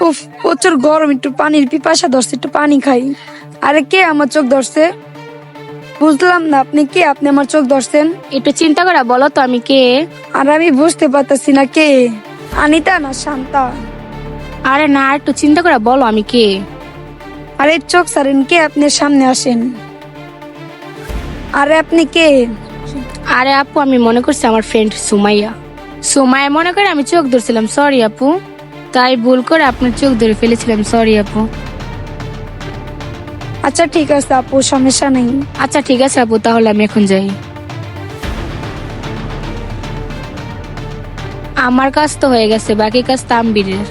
উফ প্রচুর গরম একটু পানির পিপাসা ধরছে একটু পানি খাই। আরে কে আমার চোখ ধরছে? বুঝলাম না আপনি কে? আপনি আমার চোখ ধরছেন? একটু চিন্তা করে বলো তো আমি কে? আর আমি বুঝতে পারতেছি না কে। আনিতা না শান্তা? আরে না একটু চিন্তা করে বলো আমি কে? আরে চোখ সারেন কে আপনি সামনে আসেন? আরে আপনি কে? আরে আপু আমি মনে করছি আমার ফ্রেন্ড সুমাইয়া। সুমাইয়া মনে করে আমি চোখ ধরছিলাম সরি আপু। তাই ভুল করে আপনার চোখ ধরে ফেলেছিলাম। সরি আপু। আচ্ছা ঠিক আছে আপু সমস্যা নেই। আচ্ছা ঠিক আছে আপু তাহলে আমি এখন যাই। আমার কাজ তো হয়ে গেছে বাকি কাজ তাম্বিরের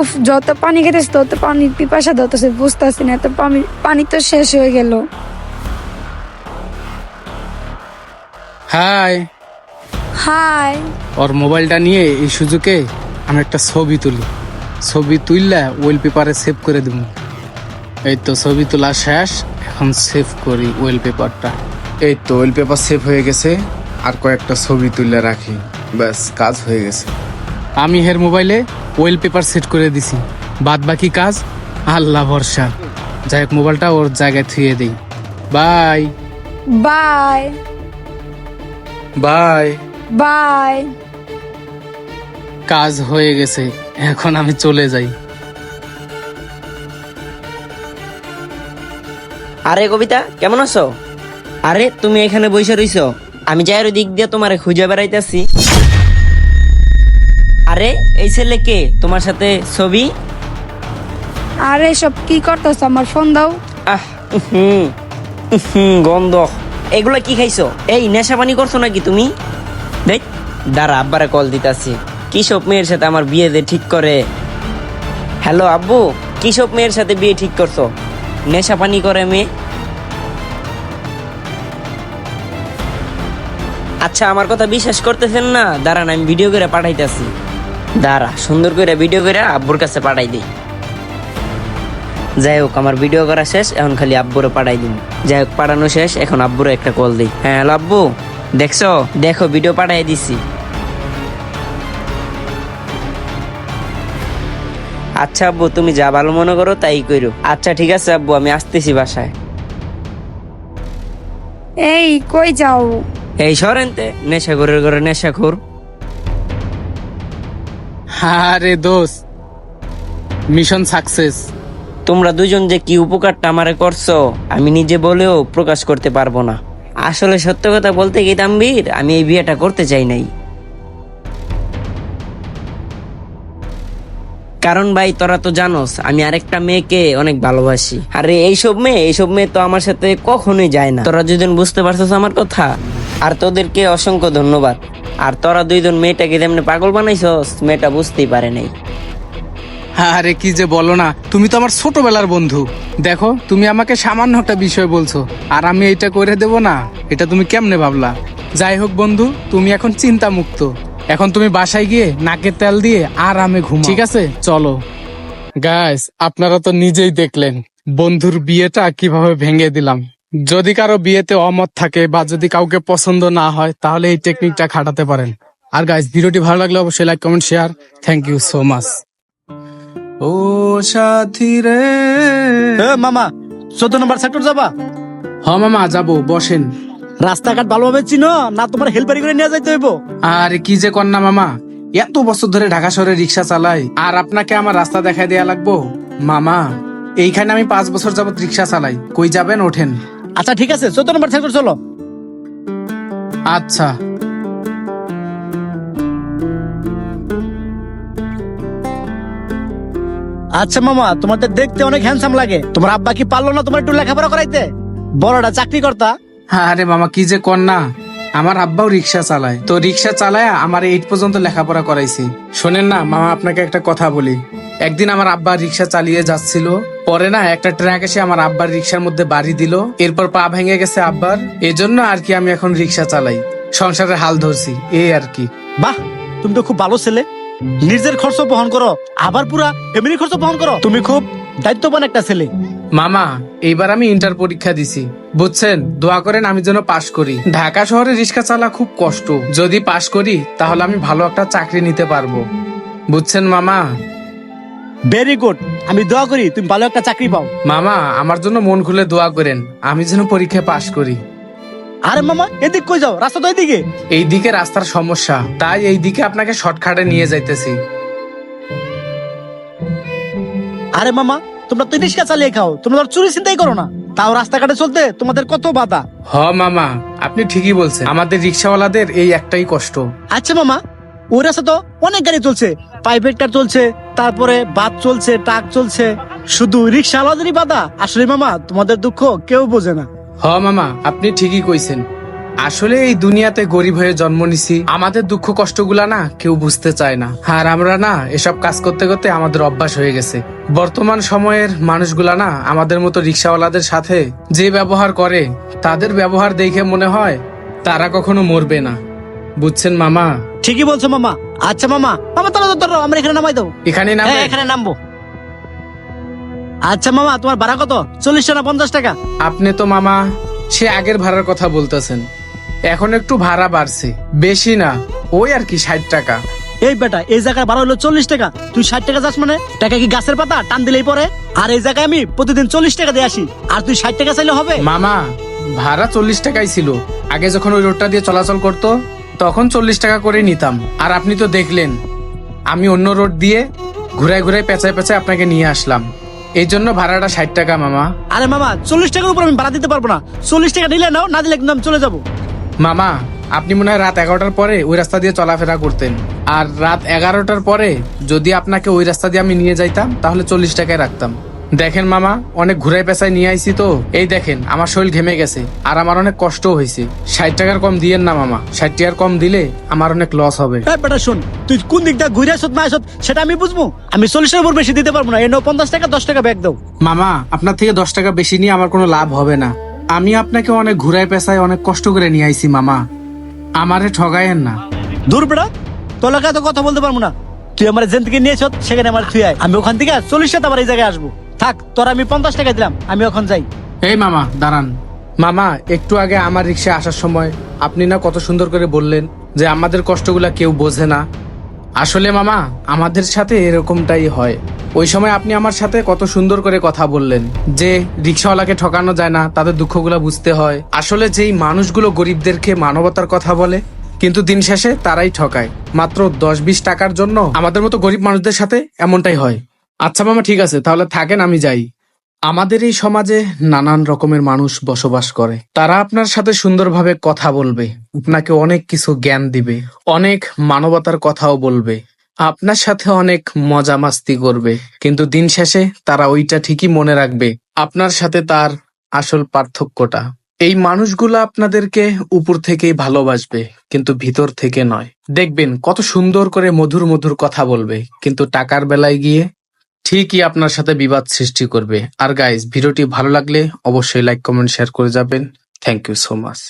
উফ যত পানি খেতেছে তত পানির পিপাসা ধরতেছে বুঝতেছি না এত পানি পানি তো শেষ হয়ে গেল। হাই। হাই। ওর মোবাইলটা নিয়ে এই সুযোগে আমি একটা ছবি তুলি। ছবি তুললে ওয়েল পেপারে সেভ করে দেবো এই তো ছবি তোলা শেষ এখন সেভ করি ওয়েল পেপারটা এই তো ওয়েল পেপার সেভ হয়ে গেছে আর কয়েকটা ছবি তুলে রাখি। ব্যাস কাজ হয়ে গেছে। আমি হের মোবাইলে ওয়েল পেপার সেট করে দিছি। বাদ বাকি কাজ আল্লাহ ভরসা। যাই হোক মোবাইলটা ওর জায়গায় থুয়ে দিই। বাই। বাই। বাই। বাই। কাজ হয়ে গেছে এখন আমি চলে যাই। আরে কবিতা কেমন আছো? আরে তুমি এখানে বসে রইছো। আমি যাই ওই দিক দিয়ে তোমারে খুঁজে বেড়াইতেছি। আরে এই ছেলে কে? তোমার সাথে ছবি? আরে সব কি করতেছ? আমার ফোন দাও। আহ হুম হুম গন্ধ। এগুলা কি খাইছো? এই নেশা পানি করছ নাকি তুমি? দেখ দাঁড়া আব্বারে কল দিতাছি। কি সব মেয়ের সাথে আমার বিয়ে দে ঠিক করে। হ্যালো আব্বু কি সব মেয়ের সাথে বিয়ে ঠিক করছ? নেশা পানি করে মেয়ে। আচ্ছা আমার কথা বিশ্বাস করতেছেন না? দাঁড়ান, আমি ভিডিও করে পাঠাইতেছি। দাঁড়া, সুন্দর করে ভিডিও করে আব্বুর কাছে পাঠাই দিই। যাই হোক, আমার ভিডিও করা শেষ, এখন খালি আব্বুরে পাঠাই দিন যাই হোক, পাঠানো শেষ, এখন আব্বুরে একটা কল দিই। হ্যাঁ হ্যালো আব্বু, দেখছ? দেখো ভিডিও পাঠাই দিছি। আচ্ছা আব্বু তুমি যা ভালো মনে করো তাই করো আচ্ছা ঠিক আছে আব্বু আমি আসতেছি বাসায়। এই কই যাও? এই সরেনতে নেশাখোরের ঘরে নেশাখোর। আরে দোষ মিশন সাকসেস। তোমরা দুজন যে কি উপকারটা আমারে করছ আমি নিজে বলেও প্রকাশ করতে পারব না। আসলে সত্য কথা বলতে কি তাম্বির আমি এই বিয়েটা করতে চাই নাই। কারণ ভাই, তোরা তো জানোস, আমি আরেকটা মেয়েকে অনেক ভালোবাসি। আরে এইসব মেয়ে এইসব মেয়ে তো আমার সাথে কখনোই যায় না। তোরা দুজন বুঝতে পারছিস আমার কথা? আর তোদেরকে অসংখ্য ধন্যবাদ। আর তোরা দুইজন মেয়েটাকে যেমনি পাগল বানাইছস, মেয়েটা বুঝতেই পারে নাই। আরে কি যে বলো না, তুমি তো আমার ছোটবেলার বন্ধু। দেখো, তুমি আমাকে সামান্য একটা বিষয় বলছো, আর আমি এটা করে দেব না, এটা তুমি কেমনে ভাবলা? যাই হোক বন্ধু, তুমি এখন চিন্তা মুক্ত এখন তুমি বাসায় গিয়ে নাকের তেল দিয়ে আরামে ঘুম ঠিক আছে? চলো। গাইস আপনারা তো নিজেই দেখলেন বন্ধুর বিয়েটা কীভাবে ভেঙে দিলাম। যদি কারও বিয়েতে অমত থাকে বা যদি কাউকে পছন্দ না হয় তাহলে এই টেকনিকটা খাটাতে পারেন। আর গাইস ভিডিওটি ভালো লাগলে অবশ্যই like comment share thank you so much ও সাথী রে। এ মামা চোদ্দ নম্বর সেক্টর যাবা? হ মামা যাব বসেন। রাস্তাঘাট ভালোভাবে চিনো না তোমার হেল্পারি করে নিয়ে যাইতে হইব। আর কি যে কন্যা মামা এত বছর ধরে ঢাকা শহরে রিক্সা চালাই আর আপনাকে আমার রাস্তা দেখাই দেয়া লাগবো? মামা এইখানে আমি পাঁচ বছর যাবত রিক্সা চালাই কই যাবেন ওঠেন। আচ্ছা ঠিক আছে চোদ্দ নম্বর সেক্টর চলো। আচ্ছা। আচ্ছা মামা তোমাদের দেখতে অনেক হ্যান্ডসাম লাগে। তোমার আব্বা কি পারল না তোমার একটু লেখাপড়া করাইতে? বড়টা চাকরি করতা। আরে মামা, কি যে কন্যা আমার আব্বাও রিক্সা চালায়। তো রিক্সা চালায় আমার এইট পর্যন্ত লেখাপড়া করাইছি। শোনেন না, মামা, আপনাকে একটা কথা বলি। একদিন আমার আব্বা রিক্সা চালিয়ে যাচ্ছিল। পরে না, একটা ট্রাক এসে আমার আব্বার রিক্সার মধ্যে বাড়ি দিল। এরপর পা ভেঙে গেছে আব্বার। এজন্য আর কি আমি এখন রিক্সা চালাই। সংসারের হাল ধরছি এই আর কি। বাহ, তুমি তো খুব ভালো ছেলে। নিজের খরচ বহন করো, আবার পুরা ফ্যামিলির খরচ বহন করো। তুমি খুব দায়িত্ববান একটা ছেলে। মামা এইবার আমি ইন্টার পরীক্ষা দিছি। বুঝছেন দোয়া করেন আমি যেন পাশ করি। ঢাকা শহরে রিক্সা চালা খুব কষ্ট। যদি পাশ করি তাহলে আমি ভালো একটা চাকরি নিতে পারব। বুঝছেন মামা? ভেরি গুড আমি দোয়া করি তুমি ভালো একটা চাকরি পাও। মামা আমার জন্য মন খুলে দোয়া করেন। আমি যেন পরীক্ষায় পাশ করি। আরে মামা এদিক কই যাও? রাস্তা তো এদিকে। এই দিকে রাস্তার সমস্যা। তাই এই দিকে আপনাকে শর্টকাটে নিয়ে যাইতেছি। আরে মামা তোমরা তো রিক্সা চালিয়ে খাও তোমরা চুরি চিন্তাই করো না। তাও রাস্তাঘাটে চলতে তোমাদের কত বাধা? হ মামা আপনি ঠিকই বলছেন। আমাদের রিক্সাওয়ালাদের এই একটাই কষ্ট। আচ্ছা মামা ওই রাস্তা তো অনেক গাড়ি চলছে। প্রাইভেট কার চলছে তারপরে বাস চলছে ট্রাক চলছে। শুধু রিক্সা আলাদারই বাধা। আসলে মামা তোমাদের দুঃখ কেউ বোঝে না। হ মামা আপনি ঠিকই কইছেন। আসলে এই দুনিয়াতে গরিব হয়ে জন্ম নিছি। আমাদের দুঃখ কষ্টগুলা না কেউ বুঝতে চায় না। আর আমরা না এসব কাজ করতে করতে আমাদের অভ্যাস হয়ে গেছে। বর্তমান সময়ের মানুষগুলা না আমাদের মতো রিক্সাওয়ালাদের সাথে যে ব্যবহার করে তাদের ব্যবহার দেখে মনে হয় তারা কখনো মরবে না। বুঝছেন মামা? ঠিকই বলছো মামা। আচ্ছা মামা মামা তাহলে ধরো আমরা এখানে নামাই দেবো। এখানে না হ্যাঁ এখানে নামবো। আচ্ছা মামা তোমার ভাড়া কত? চল্লিশ টাকা পঞ্চাশ টাকা। আপনি তো মামা সে আগের ভাড়ার কথা বলতেছেন। এখন একটু ভাড়া বাড়ছে। বেশি না ওই আর কি ষাট টাকা। এই বেটা এই জায়গায় ভাড়া হলো চল্লিশ টাকা। তুই ষাট টাকা যাস মানে? টাকা কি গাছের পাতা? টান দিলেই পরে। আর এই জায়গায় আমি প্রতিদিন চল্লিশ টাকা দিয়ে আসি। আর তুই ষাট টাকা চাইলে হবে? মামা ভাড়া চল্লিশ টাকাই ছিল। আগে যখন ওই রোডটা দিয়ে চলাচল করতো তখন চল্লিশ টাকা করে নিতাম। আর আপনি তো দেখলেন আমি অন্য রোড দিয়ে ঘুরায় ঘুরায় পেঁচায় পেঁচায় আপনাকে নিয়ে আসলাম। এই জন্য ভাড়াটা ষাট টাকা মামা। আরে মামা চল্লিশ টাকার উপর আমি ভাড়া দিতে পারব না। চল্লিশ টাকা নিলে নাও না দিলে আমি চলে যাব। মামা আপনি মনে হয় রাত এগারোটার পরে ওই রাস্তা দিয়ে চলাফেরা করতেন। আর রাত এগারোটার পরে যদি আপনাকে ওই রাস্তা দিয়ে আমি নিয়ে যাইতাম তাহলে চল্লিশ টাকায় রাখতাম। দেখেন মামা অনেক ঘুরাই পেঁচায় নিয়ে আইছি তো। এই দেখেন আমার শরীর ঘেমে গেছে আর আমার অনেক কষ্ট হয়েছে। ষাট টাকার কম দিয়েন না মামা ষাট টাকার কম দিলে আমার অনেক লস হবে। বেটা শোন তুই কোন দিক দিয়ে ঘুরে আসত না আসত সেটা আমি বুঝব। আমি চল্লিশের উপর বেশি দিতে পারব না এই পঞ্চাশ টাকা দশ টাকা ব্যাগ দাও। মামা আপনার থেকে দশ টাকা বেশি নিয়ে আমার কোনো লাভ হবে না। আমি আপনাকে অনেক ঘুরাই পেঁচায় অনেক কষ্ট করে নিয়ে আইছি মামা। আমারে ঠগায়েন না। দূর বেড়া তোর লোকে এত কথা বলতে পারব না। তুই আমার যেন থেকে নিয়েছ সেখানে আমার থুই আয়। আমি ওখান থেকে চল্লিশ টাকা আবার এই জায়গায় আসব। থাক তোর আমি পঞ্চাশ টাকা দিলাম আমি ওখান যাই। এই মামা দাঁড়ান। মামা একটু আগে আমার রিক্সা আসার সময় আপনি না কত সুন্দর করে বললেন যে আমাদের কষ্টগুলা কেউ বোঝে না। আসলে মামা আমাদের সাথে এরকমটাই হয়। ওই সময় আপনি আমার সাথে কত সুন্দর করে কথা বললেন, যে রিক্সাওয়ালাকে ঠকানো যায় না, তাদের দুঃখগুলা বুঝতে হয়। আসলে যেই মানুষগুলো গরিবদেরকে মানবতার কথা বলে, কিন্তু দিন শেষে তারাই ঠকায়। মাত্র দশ বিশ টাকার জন্য আমাদের মতো গরিব মানুষদের সাথে এমনটাই হয়। আচ্ছা মামা, ঠিক আছে, তাহলে থাকেন, আমি যাই। আমাদের এই সমাজে নানান রকমের মানুষ বসবাস করে। তারা আপনার সাথে সুন্দরভাবে কথা বলবে, আপনাকে অনেক কিছু জ্ঞান দিবে, অনেক মানবতার কথাও বলবে। আপনার সাথে অনেক মজা মাস্তি করবে, কিন্তু দিন শেষে তারা ওইটা ঠিকই মনে রাখবে, আপনার সাথে তার আসল পার্থক্যটা। এই মানুষগুলো আপনাদেরকে উপর থেকেই ভালোবাসবে, কিন্তু ভিতর থেকে নয়। দেখবেন কত সুন্দর করে মধুর মধুর কথা বলবে, কিন্তু টাকার বেলায় গিয়ে ঠিকই আপনার সাথে বিবাদ সৃষ্টি করবে। আর গাইজ ভিডিওটি ভালো লাগলে অবশ্যই লাইক কমেন্ট শেয়ার করে যাবেন। Thank you so much